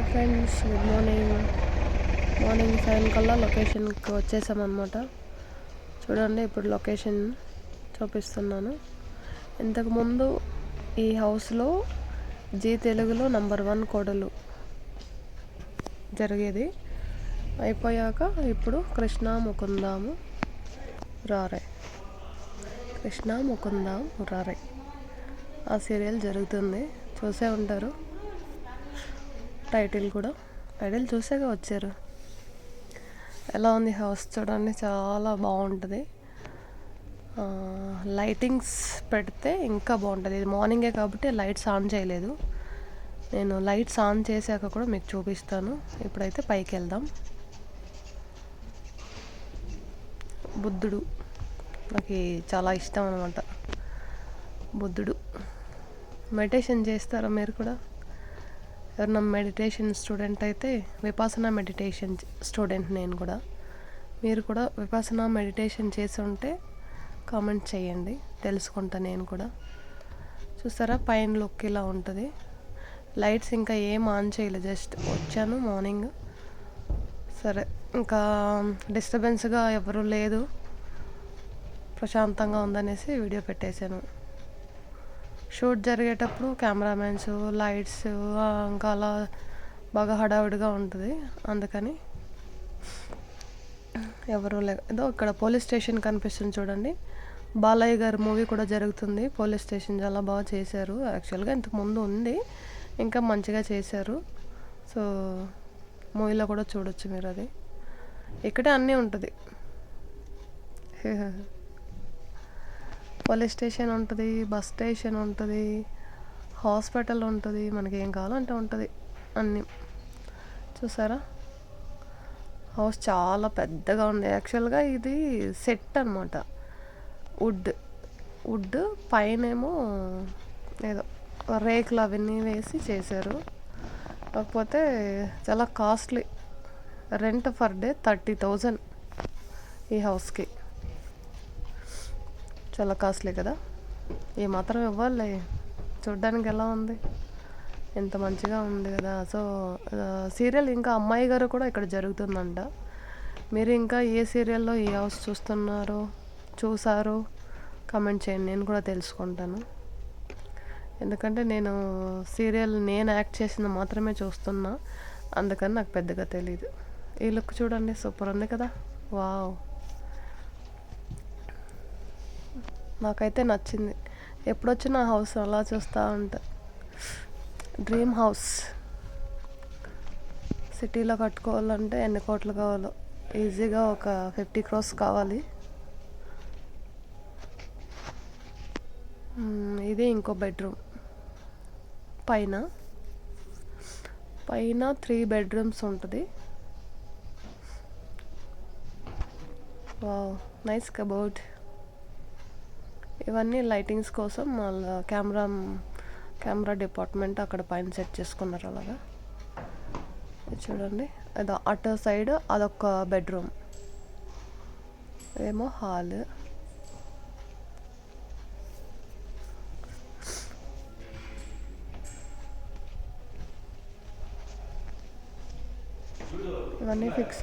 Hi friends good morning. Morning seven కల్లా లొకేషన్కి వచ్చేసామన్నమాట. చూడండి ఇప్పుడు లొకేషన్ చూపిస్తున్నాను. ఇంతకుముందు ఈ హౌస్లో జీ తెలుగులో నంబర్ వన్ కోడలు జరిగేది. అయిపోయాక ఇప్పుడు కృష్ణ ముకుందాము రారే. కృష్ణ ముకుందాం రారే. ఆ సీరియల్ జరుగుతుంది. చూసే ఉంటారు. టైటిల్ కూడా. టైటిల్ చూసాక వచ్చారు. ఎలా ఉంది హౌస్ చూడండి చాలా బాగుంటుంది. లైటింగ్స్ పెడితే ఇంకా బాగుంటుంది. ఇది మార్నింగే కాబట్టి లైట్స్ ఆన్ చేయలేదు. నేను లైట్స్ ఆన్ చేశాక కూడా మీకు చూపిస్తాను. ఇప్పుడైతే పైకి వెళ్దాం. బుద్ధుడు. నాకు చాలా ఇష్టం అనమాట బుద్ధుడు. మెడిటేషన్ చేస్తారా మీరు కూడా? ఎవరన్నా మెడిటేషన్ స్టూడెంట్ అయితే విపాసన మెడిటేషన్ స్టూడెంట్ నేను కూడా. మీరు కూడా విపాసన మెడిటేషన్ చేసి ఉంటే కామెంట్ చేయండి తెలుసుకుంటా నేను కూడా. చూస్తారా? పైన లుక్ ఇలా ఉంటుంది. లైట్స్ ఇంకా ఏం ఆన్ చేయలేదు జస్ట్ వచ్చాను మార్నింగ్ సరే ఇంకా డిస్టర్బెన్స్గా ఎవరు లేదు. ప్రశాంతంగా ఉందనేసి వీడియో పెట్టేశాను. షూట్ జరిగేటప్పుడు కెమెరామెన్స్ లైట్స్ ఇంకా అలా బాగా హడావిడిగా ఉంటుంది. అందుకని ఎవరు లే ఏదో ఇక్కడ పోలీస్ స్టేషన్ కనిపిస్తుంది చూడండి. బాలయ్య గారి మూవీ కూడా జరుగుతుంది. పోలీస్ స్టేషన్ చాలా బాగా చేశారు. యాక్చువల్గా ఇంతకుముందు ఉంది ఇంకా మంచిగా చేశారు. సో మూవీలో కూడా చూడొచ్చు మీరు అది. ఇక్కడే అన్నీ ఉంటుంది. పోలీస్ స్టేషన్ ఉంటుంది బస్ స్టేషన్ ఉంటుంది హాస్పిటల్ ఉంటుంది మనకి ఏం కావాలంటే ఉంటుంది అన్నీ. చూసారా? హౌస్ చాలా పెద్దగా ఉంది. యాక్చువల్గా ఇది సెట్ అనమాట వుడ్. వుడ్ పైనేమో ఏదో రేకులు అవన్నీ వేసి చేశారు. కాకపోతే చాలా costly. Rent per day thirty thousand ఈ హౌస్కి. చాలా కాస్ట్లీ కదా. ఈ మాత్రం ఇవ్వాలి. చూడ్డానికి ఎలా ఉంది? ఎంత మంచిగా ఉంది కదా. సో సీరియల్ ఇంకా అమ్మాయి గారు కూడా ఇక్కడ జరుగుతుందంట. మీరు ఇంకా ఏ సీరియల్లో ఏ హౌస్ చూస్తున్నారో? చూసారో? కమెంట్ చేయండి. నేను కూడా తెలుసుకుంటాను. ఎందుకంటే నేను సీరియల్ నేను యాక్ట్ చేసింది మాత్రమే చూస్తున్నా. అందుకని నాకు పెద్దగా తెలియదు ఈ లుక్ చూడండి. సూపర్ ఉంది కదా. వావ్. నాకైతే నచ్చింది. ఎప్పుడొచ్చిన హౌస్ అలా చూస్తూ ఉంటా. Dream house. సిటీలో కట్టుకోవాలంటే ఎన్ని కోట్లు కావాలో. ఈజీగా ఒక ఫిఫ్టీ క్రోస్ కావాలి. ఇది ఇంకో బెడ్రూమ్. పైన. పైన త్రీ బెడ్రూమ్స్ ఉంటుంది. Wow nice cupboard. ఇవన్నీ లైటింగ్స్ కోసం వాళ్ళ కెమెరా కెమెరా డిపార్ట్మెంట్ అక్కడ పైన సెట్ చేసుకున్నారు అలాగా. చూడండి. అదో అటు సైడ్ అదొక బెడ్రూమ్. ఏమో హాల్. ఇవన్నీ ఫిక్స్